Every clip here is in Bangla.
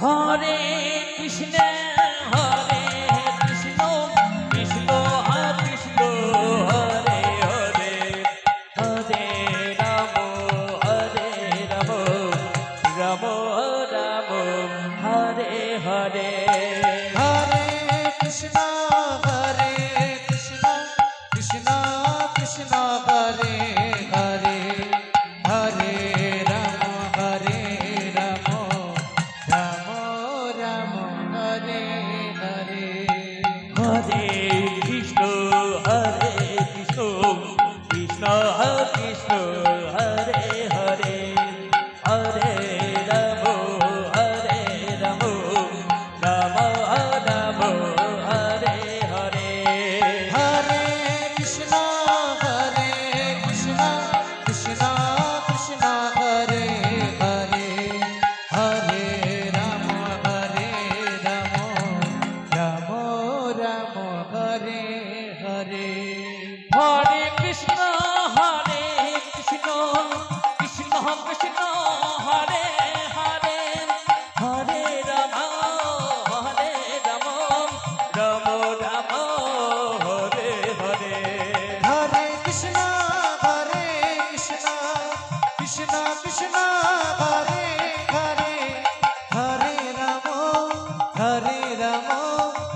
হরে কৃষ্ণে राधे গম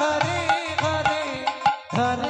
ঘরে ঘরে ঘরে।